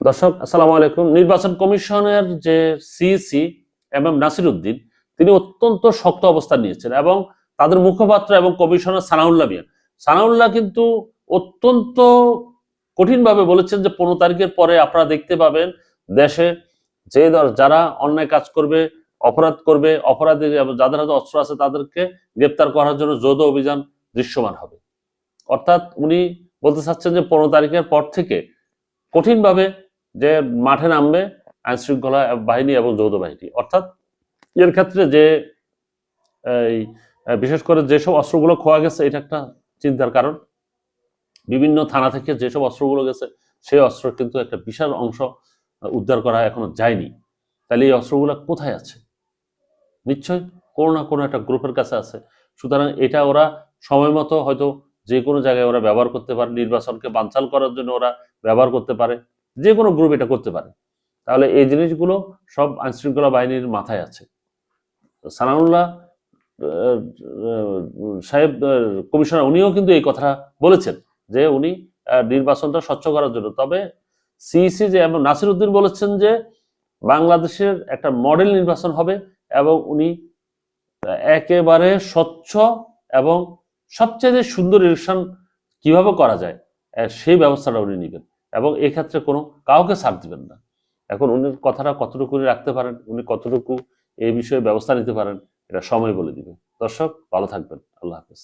দর্শক, আসসালামু আলাইকুম। নির্বাচন কমিশনের যে CEC M M Nasir Uddin, তিনি অত্যন্ত শক্ত অবস্থান নিয়েছেন এবং তাদের মুখপাত্র এবং কমিশনার সানাউল্লাহ মিয়া। সানাউল্লাহ কিন্তু অত্যন্ত কঠিনভাবে বলেছেন যে পনেরো তারিখের পরে আপনারা দেখতে পাবেন দেশে যে যারা অন্যায় কাজ করবে, অপরাধ করবে, অপরাধী যাদের হাতে অস্ত্র আছে তাদেরকে গ্রেপ্তার করার জন্য যৌথ অভিযান দৃশ্যমান হবে। অর্থাৎ উনি বলতে চাচ্ছেন যে পনেরো তারিখের পর থেকে কঠিনভাবে যে মাঠে নামবে আইন শৃঙ্খলা বাহিনী এবং যৌথ বাহিনী। অর্থাৎ এর ক্ষেত্রে যে এই বিশেষ করে যেসব অস্ত্রগুলো খোয়া গেছে, এটা একটা চিন্তার কারণ। বিভিন্ন থানা থেকে যেসব অস্ত্রগুলো গেছে, সেই অস্ত্র কিন্তু একটা বিশাল অংশ উদ্ধার করা এখনও যায়নি। তাহলে এই অস্ত্রগুলো কোথায় আছে? নিশ্চয়ই কোনো না কোনো একটা গ্রুপের কাছে আছে। সুতরাং এটা ওরা সময় মতো হয়তো যে কোনো জায়গায় ওরা ব্যবহার করতে পারে, নির্বাচনকে বানচাল করার জন্য ওরা ব্যবহার করতে পারে। যে কোনো গ্রুপ এটা করতে পারে। তাহলে এই জিনিসগুলো সব আইনশৃঙ্খলা বাহিনীর মাথায় আছে। আহ, সাহেব কমিশনার উনিও কিন্তু এই কথা বলেছেন যে উনি নির্বাচনটা স্বচ্ছ করার জন্য। তবে সিইসি যে এবং নাসির উদ্দিন বলেছেন যে বাংলাদেশের একটা মডেল নির্বাচন হবে এবং উনি একেবারে স্বচ্ছ এবং সবচেয়ে সুন্দর ইলেকশন কীভাবে করা যায় সেই ব্যবস্থাটা উনি নেবেন। এবং এক্ষেত্রে কোনো কাউকে ছাড় দিবেন না। এখন উনি কথাটা কতটুকু রাখতে পারেন, উনি কতটুকু এই বিষয়ে ব্যবস্থা নিতে পারেন, এটা সময় বলে দিবে। দর্শক, ভালো থাকবেন। আল্লাহ হাফেজ।